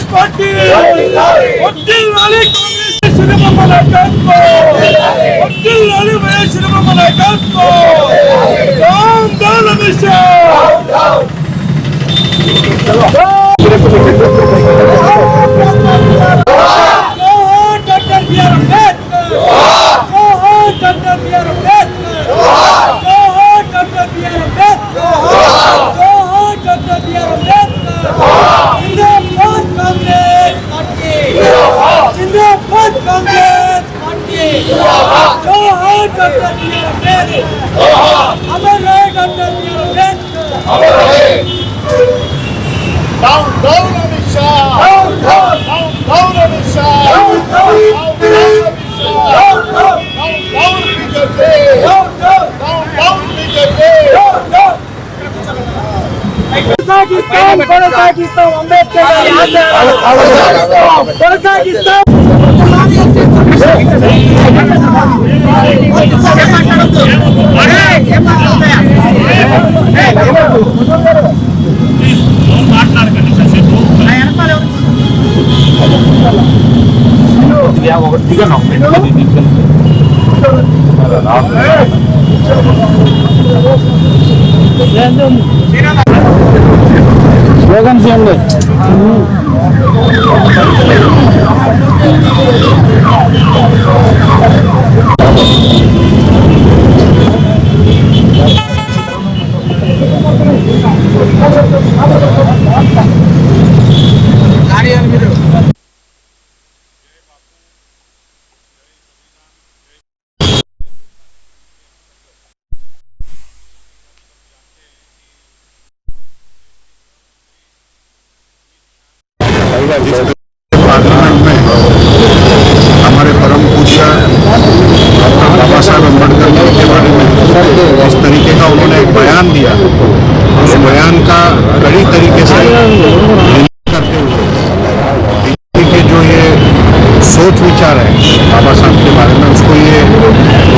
Congress party. వర్ధిల్లాలి కాంగ్రెస్ సినిమమ్మ నాయకత్వం వర్ధిల్లాలి వైఎస్ సినిమమ్మ నాయకత్వం Ram Down, down, Amit Shah! Down, down! Down, down, Amit Shah! Down, down! Down, down, Amit Shah! Down, down! Down, down, BJP! Down, down! Down, down, BJP! కొనసాగిస్తాం కొనసాగిస్తాం అంబేద్కర్ గారి ఆశయాలను కొనసాగిస్తాం parliament में हमारे परम पूज्य डॉक्टर बाबा साहब अंबेडकर जी के बारे में इस तरीके का उन्होंने एक बयान दिया, उस बयान का कड़ी तरीके से करते हुए के जो ये सोच विचार है बाबा साहब के बारे में, उसको ये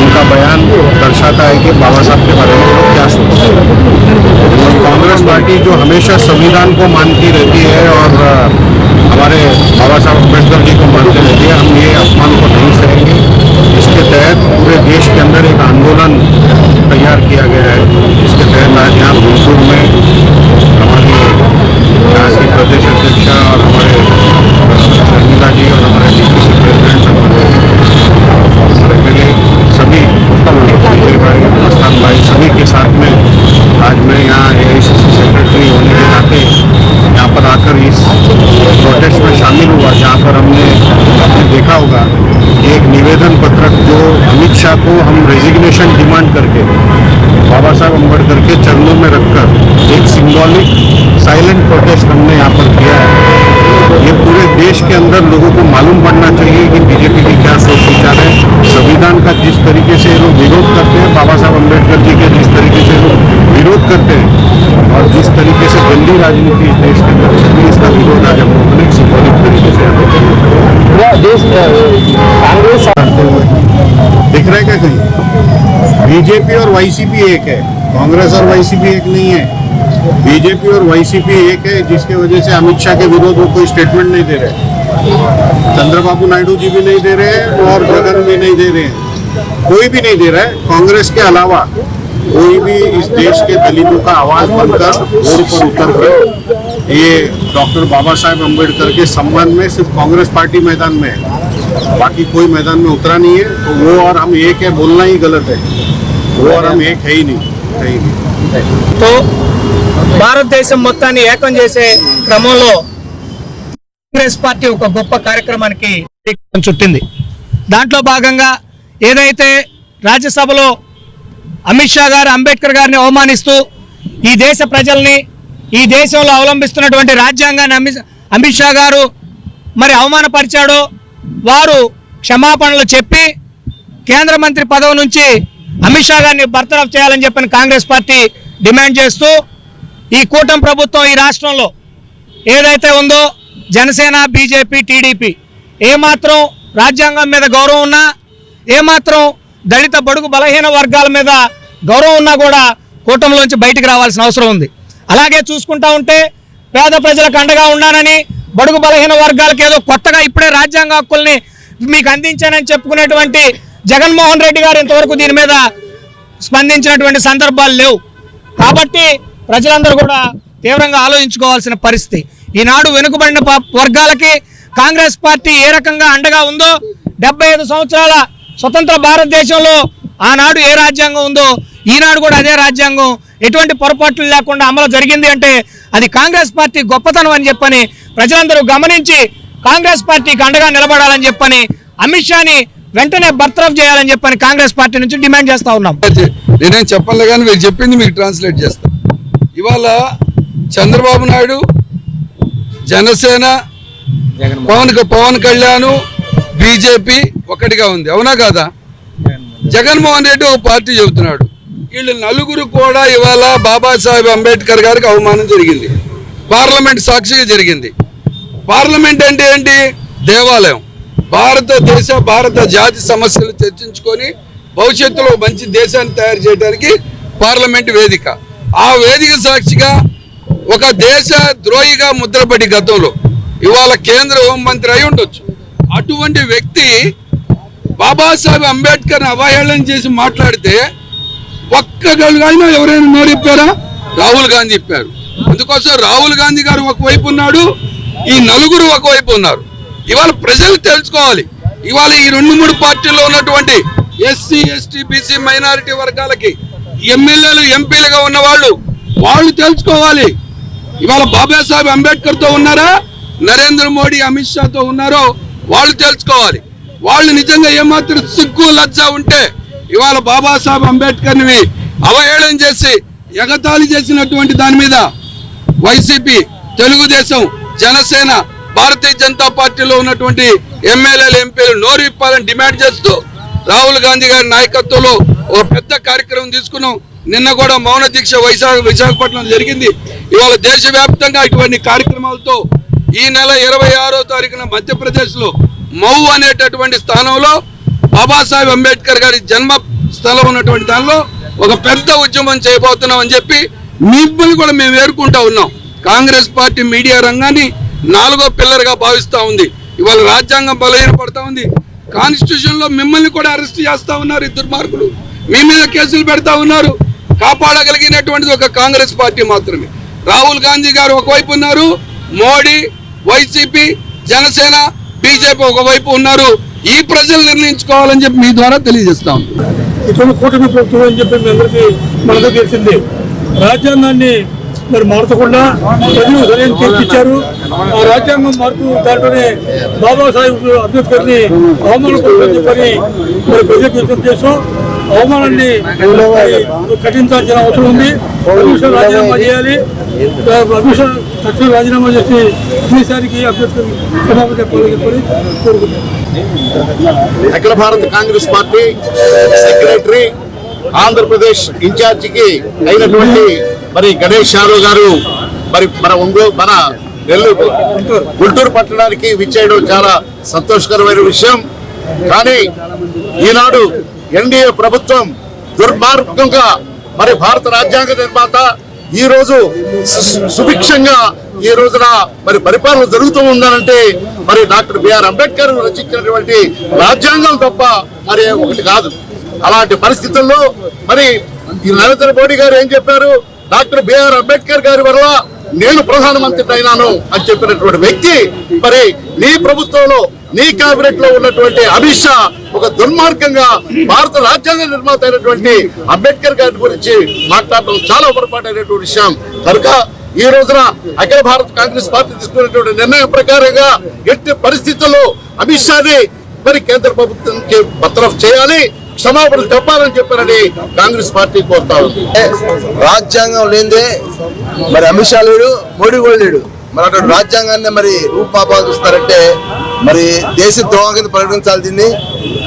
उनका बयान दर्शाता है कि बाबा साहब के बारे में क्या सोचते हैं। कांग्रेस पार्टी जो हमेशा संविधान को मानती रहती है और हमारे बाबा साहब अंबेडकर जी को मानते रहते हैं हम ये अपमान को नहीं सहेंगे। इसके तहत पूरे देश के अंदर एक आंदोलन तैयार किया गया है। इसके तहत आज यहाँ भोजपुर में हमारे की प्रदेश अध्यक्ष और हमारे प्रोटेस्ट में शामिल हुआ, जहाँ पर हमने आपने देखा होगा कि एक निवेदन पत्रक जो अमित शाह को हम रेजिग्नेशन डिमांड करके, बाबा साहब अंबेडकर के चरणों में रखकर एक सिंबॉलिक साइलेंट प्रोटेस्ट हमने यहाँ पर किया है। ये पूरे देश के अंदर लोगों को मालूम पड़ना चाहिए कि बीजेपी की क्या सोच विचार है। संविधान का जिस तरीके से ये लोग विरोध करते हैं, बाबा साहब अंबेडकर जी के जिस तरीके से लोग विरोध करते हैं। और जिस तरीके से गंदी राजनीति देश के अंदर चल रही है इसका विरोध आज हम लोगों ने सिंबॉलिक तरीके से कांग्रेस दिख रहा है क्या कहीं? बीजेपी और वाईसीपी एक है। कांग्रेस और वाईसीपी एक नहीं है। बीजेपी और वाईसीपी एक है जिसके वजह से अमित शाह के विरोध वो कोई स्टेटमेंट नहीं दे रहे। चंद्रबाबू नायडू जी भी नहीं दे रहे हैं और जगन भी नहीं दे रहे हैं। कोई भी नहीं दे रहा है। कांग्रेस के अलावा कोई भी इस देश के दलितों का आवाज बनकर रोड पर उतर कर ये डॉक्टर बाबा साहेब अम्बेडकर के संबंध में सिर्फ कांग्रेस पार्टी मैदान में है बाकी कोई मैदान में उतरा नहीं है तो वो और हम एक है बोलना ही गलत है वो और हम एक है ही नहीं है ही नहीं తో భారతదేశం మొత్తాన్ని ఏకం చేసే క్రమంలో కాంగ్రెస్ పార్టీ ఒక గొప్ప కార్యక్రమానికి శ్రీకారం చుట్టింది దాంట్లో భాగంగా ఏదైతే రాజ్యసభలో అమిత్ షా గారు అంబేద్కర్ గారిని అవమానిస్తూ ఈ దేశ ప్రజల్ని ఈ దేశంలో అవలంబిస్తున్నటువంటి రాజ్యాంగాన్ని అమిత్ అమిత్ షా గారు మరి అవమానపరిచాడో వారు క్షమాపణలు చెప్పి కేంద్ర మంత్రి పదవి నుంచి అమిత్ షా గారిని బర్తరఫ్ చేయాలని చెప్పిన కాంగ్రెస్ పార్టీ డిమాండ్ చేస్తూ ఈ కూటమి ప్రభుత్వం ఈ రాష్ట్రంలో ఏదైతే ఉందో జనసేన బీజేపీ టీడీపీ ఏమాత్రం రాజ్యాంగం మీద గౌరవం ఉన్నా ఏమాత్రం దళిత బడుగు బలహీన వర్గాల మీద గౌరవం ఉన్నా కూడా కూటమిలోంచి బయటికి రావాల్సిన అవసరం ఉంది. అలాగే చూసుకుంటా ఉంటే పేద ప్రజలకు అండగా ఉన్నానని బడుగు బలహీన వర్గాలకు ఏదో కొత్తగా ఇప్పుడే రాజ్యాంగ హక్కుల్ని మీకు అందించానని చెప్పుకునేటువంటి జగన్మోహన్ రెడ్డి గారు ఇంతవరకు దీని మీద స్పందించినటువంటి సందర్భాలు లేవు. కాబట్టి ప్రజలందరూ కూడా తీవ్రంగా ఆలోచించుకోవాల్సిన పరిస్థితి. ఈనాడు వెనుకబడిన వర్గాలకి కాంగ్రెస్ పార్టీ ఏ రకంగా అండగా ఉందో డెబ్బై ఐదు సంవత్సరాల స్వతంత్ర భారతదేశంలో ఆనాడు ఏ రాజ్యాంగం ఉందో ఈనాడు కూడా అదే రాజ్యాంగం. ఎటువంటి పొరపాట్లు లేకుండా అమలు జరిగింది అంటే అది కాంగ్రెస్ పార్టీ గొప్పతనం అని చెప్పని ప్రజలందరూ గమనించి కాంగ్రెస్ పార్టీకి అండగా నిలబడాలని చెప్పని అమిత్ షాని వెంటనే బర్తరఫ్ చేయాలని చెప్పని కాంగ్రెస్ పార్టీ నుంచి డిమాండ్ చేస్తా ఉన్నాం. నేనేం చెప్పలే కానీ మీరు చెప్పింది మీకు ట్రాన్స్లేట్ చేస్తా. ఇవాళ చంద్రబాబు నాయుడు జనసేన పవన్ పవన్ కళ్యాణ్ బీజేపీ ఒకటిగా ఉంది. అవునా కాదా? జగన్మోహన్ రెడ్డి ఒక పార్టీ చెబుతున్నాడు. వీళ్ళు నలుగురు కూడా ఇవాళ బాబాసాహెబ్ అంబేద్కర్ గారికి అవమానం జరిగింది. పార్లమెంట్ సాక్షిగా జరిగింది. పార్లమెంట్ అంటే ఏంటి? దేవాలయం. భారతదేశ భారత జాతి సమస్యలు చర్చించుకొని భవిష్యత్తులో మంచి దేశాన్ని తయారు చేయడానికి పార్లమెంట్ వేదిక. ఆ వేదిక సాక్షిగా ఒక దేశ ద్రోహిగా ముద్రపడి గతంలో ఇవాళ కేంద్ర హోంమంత్రి అయి ఉండొచ్చు. అటువంటి వ్యక్తి బాబాసాహెబ్ అంబేద్కర్ అవహేళన చేసి మాట్లాడితే ఒక్కగలుగైనా ఎవరైనా నోరు రాహుల్ గాంధీ ఇప్పారు అందుకోసం రాహుల్ గాంధీ గారు ఒకవైపు ఉన్నాడు ఈ నలుగురు ఒకవైపు ఉన్నారు. ఇవాళ ప్రజలు తెలుసుకోవాలి. ఇవాళ ఈ రెండు మూడు పార్టీల్లో ఉన్నటువంటి ఎస్సీ ఎస్టీ బీసీ మైనారిటీ వర్గాలకి ఎమ్మెల్యేలు ఎంపీలుగా ఉన్న వాళ్ళు వాళ్ళు తెలుసుకోవాలి. ఇవాళ బాబాసాహెబ్ అంబేద్కర్తో ఉన్నారా? నరేంద్ర మోడీ అమిత్ షాతో ఉన్నారో? వాళ్ళు తెలుసుకోవాలి. వాళ్ళు నిజంగా ఏమాత్రం సిగ్గు లజ్జ ఉంటే ఇవాళ బాబాసాహెబ్ అంబేద్కర్ని అవహేళన చేసి ఎగతాళి చేసినటువంటి దాని మీద వైసీపీ తెలుగుదేశం జనసేన భారతీయ జనతా పార్టీలో ఉన్నటువంటి ఎమ్మెల్యేలు ఎంపీలు నోరు ఇప్పాలని డిమాండ్ చేస్తూ రాహుల్ గాంధీ గారి నాయకత్వంలో ఒక పెద్ద కార్యక్రమం తీసుకున్నాం. నిన్న కూడా మౌన దీక్ష వైశాఖ విశాఖపట్నం జరిగింది. ఇవాళ దేశవ్యాప్తంగా ఇటువంటి కార్యక్రమాలతో ఈ నెల ఇరవై ఆరో తారీఖున మధ్యప్రదేశ్లో మౌ అనేటటువంటి స్థానంలో బాబాసాహెబ్ అంబేద్కర్ గారి జన్మ స్థలం ఉన్నటువంటి దానిలో ఒక పెద్ద ఉద్యమం చేయబోతున్నాం అని చెప్పి మిమ్మల్ని కూడా మేము ఏరుకుంటా ఉన్నాం. కాంగ్రెస్ పార్టీ మీడియా రంగాన్ని నాలుగో పిల్లర్గా భావిస్తూ ఉంది. ఇవాళ రాజ్యాంగం బలహీనపడతా ఉంది. కాన్స్టిట్యూషన్లో మిమ్మల్ని కూడా అరెస్ట్ చేస్తూ ఉన్నారు ఈ దుర్మార్గులు. మీ మీద కేసులు పెడతా ఉన్నారు. కాపాడగలిగినటువంటిది ఒక కాంగ్రెస్ పార్టీ మాత్రమే. రాహుల్ గాంధీ గారు ఒకవైపు ఉన్నారు. మోడీ వైసీపీ జనసేన బీజేపీ ఒకవైపు ఉన్నారు. ఈ ప్రజలు నిర్ణయించుకోవాలని చెప్పి మీ ద్వారా తెలియజేస్తాం. ఇక్కడ ఇటువంటి కూటమి ప్రభుత్వం అని చెప్పి మీ అందరికీ మనకు తెలిసింది. రాజ్యాంగాన్ని మరి మార్చకుండా ప్రజలు సరైన తీర్పిచ్చారు ఆ రాజ్యాంగం మార్పు దాంట్లోనే బాబాసాహెబ్ అంబేద్కర్ని అవమానపడుతుందని చెప్పని మరి ప్రజలకు విజ్ఞప్తి చేస్తూ అవమానాన్ని కఠించాల్సిన అవసరం ఉంది. అమిత్ రాజీనామా చేయాలి. అమిత్ తక్షణ రాజీనామా చేసి ఈసారికి అంబేద్కర్ క్షమాపణ చెప్పాలని చెప్పని కోరుకుంటున్నాను Akhila Bharata congress party secretary Andhra Pradesh ఇన్ఛార్జికి అయినటువంటి మరి గణేష్ యాదవ్ గారు మరి మన ఒంగోలు మన నెల్లూరు గుంటూరు పట్టణానికి విచ్చేయడం చాలా సంతోషకరమైన విషయం. కానీ ఈనాడు ఎన్డీఏ ప్రభుత్వం దుర్మార్గంగా మరి భారత రాజ్యాంగ నిర్మాత ఈ రోజు సు- సుభిక్షంగా ఈ రోజున మరి పరిపాలన జరుగుతూ ఉందనంటే మరి డాక్టర్ బిఆర్ అంబేద్కర్ రచించినటువంటి రాజ్యాంగం తప్ప మరి ఒకటి కాదు. అలాంటి పరిస్థితుల్లో మరి ఈ నరేంద్ర మోడీ గారు ఏం చెప్పారు? డాక్టర్ బిఆర్ అంబేద్కర్ గారి వల్ల నేను ప్రధానమంత్రి అయినాను అని చెప్పినటువంటి వ్యక్తి మరి నీ ప్రభుత్వంలో నీ కేబినెట్లో ఉన్నటువంటి అమిత్ షా ఒక దుర్మార్గంగా భారత రాజ్యాంగ నిర్మాత అయినటువంటి అంబేద్కర్ గారి గురించి మాట్లాడటం చాలా పొరపాటైనటువంటి విషయం. కనుక ఈ రోజున అఖిల భారత కాంగ్రెస్ పార్టీ తీసుకున్నటువంటి నిర్ణయం ప్రకారంగా ఎట్టి పరిస్థితుల్లో అమిత్ షాని మరి కేంద్ర ప్రభుత్వానికి బర్తరఫ్ చేయాలి క్షమాపణ చెప్పాలని చెప్పారని కాంగ్రెస్ పార్టీ కోరుతా ఉంది. రాజ్యాంగం లేదే మరి అమిత్ షా లేడు మోడీ కూడా లేడు. మరి అటువంటి రాజ్యాంగాన్ని మరి రూపాపాదిస్తారంటే మరి దేశ ద్రోహం కింద పరిగణించాల్సింది.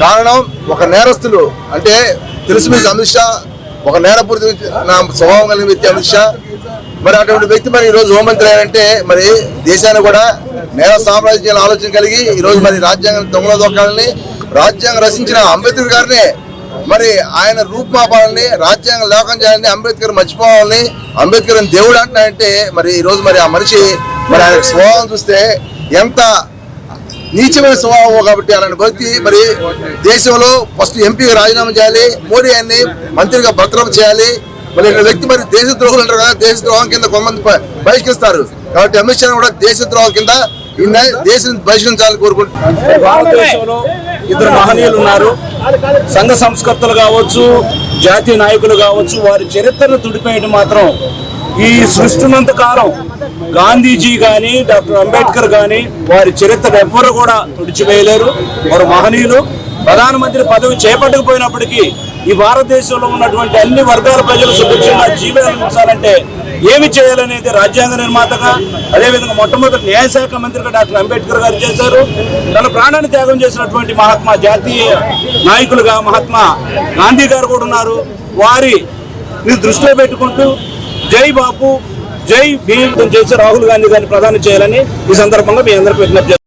కారణం ఒక నేరస్తులు. అంటే తెలుసు మీకు అమిత్ షా ఒక నేరపూరిత నా స్వభావం కలిగిన వ్యక్తి అమిత్ షా. మరి అటువంటి వ్యక్తి మరి ఈరోజు హోంమంత్రి అయ్యారంటే మరి దేశాన్ని కూడా నేర సామ్రాజ్యాల ఆలోచన కలిగి ఈరోజు మరి రాజ్యాంగం దొంగల దొక్కాలని రాజ్యాంగం రచించిన అంబేద్కర్ గారిని మరి ఆయన రూపుమాపాలని రాజ్యాంగం లోకం చేయాలని అంబేద్కర్ మర్చిపోవాలని అంబేద్కర్ అని దేవుడు అంటున్నాడంటే మరి ఈరోజు మరి ఆ మనిషి మరి ఆయన స్వభావం చూస్తే ఎంత నీచమైన స్వభావం కాబట్టి అలాంటి వ్యక్తి మరి దేశంలో ఫస్ట్ ఎంపీగా రాజీనామా చేయాలి మోడీ ఆయన్ని మంత్రిగా భద్రం చేయాలి. మరి ఇక్కడ వ్యక్తి మరి దేశ ద్రోహులు అంటారు కదా దేశ ద్రోహం కింద కొంతమంది బహిష్కరిస్తారు. కాబట్టి అమిత్ షా కూడా దేశ ద్రోహం కింద దేశం బహిష్కరించాలని కోరుకుంటున్నారు. భారతదేశంలో ఇద్దరు మహనీయులు ఉన్నారు. సంఘ సంస్కర్తలు కావచ్చు జాతీయ నాయకులు కావచ్చు వారి చరిత్రను తుడిపేయడం మాత్రం ఈ సృష్టినంత కాలం గాంధీజీ కానీ డాక్టర్ అంబేద్కర్ కానీ వారి చరిత్ర ఎవ్వరు కూడా తుడిచివేయలేరు. వారు మహనీయులు. ప్రధానమంత్రి పదవి చేపట్టకపోయినప్పటికీ ఈ భారతదేశంలో ఉన్నటువంటి అన్ని వర్గాల ప్రజలు సుభిక్షంగా జీవించాలంటే ఏమి చేయాలనేది రాజ్యాంగ నిర్మాతగా అదేవిధంగా మొట్టమొదటి న్యాయశాఖ మంత్రిగా డాక్టర్ అంబేద్కర్ గారు చేశారు. తన ప్రాణాన్ని త్యాగం చేసినటువంటి మహాత్మా జాతీయ నాయకులుగా మహాత్మా గాంధీ గారు కూడా ఉన్నారు. వారి దృష్టిలో పెట్టుకుంటూ జై బాపు జై భీమ్ చేసి రాహుల్ గాంధీ గారిని ప్రధాని చేయాలని ఈ సందర్భంగా మీ అందరికి విజ్ఞప్తి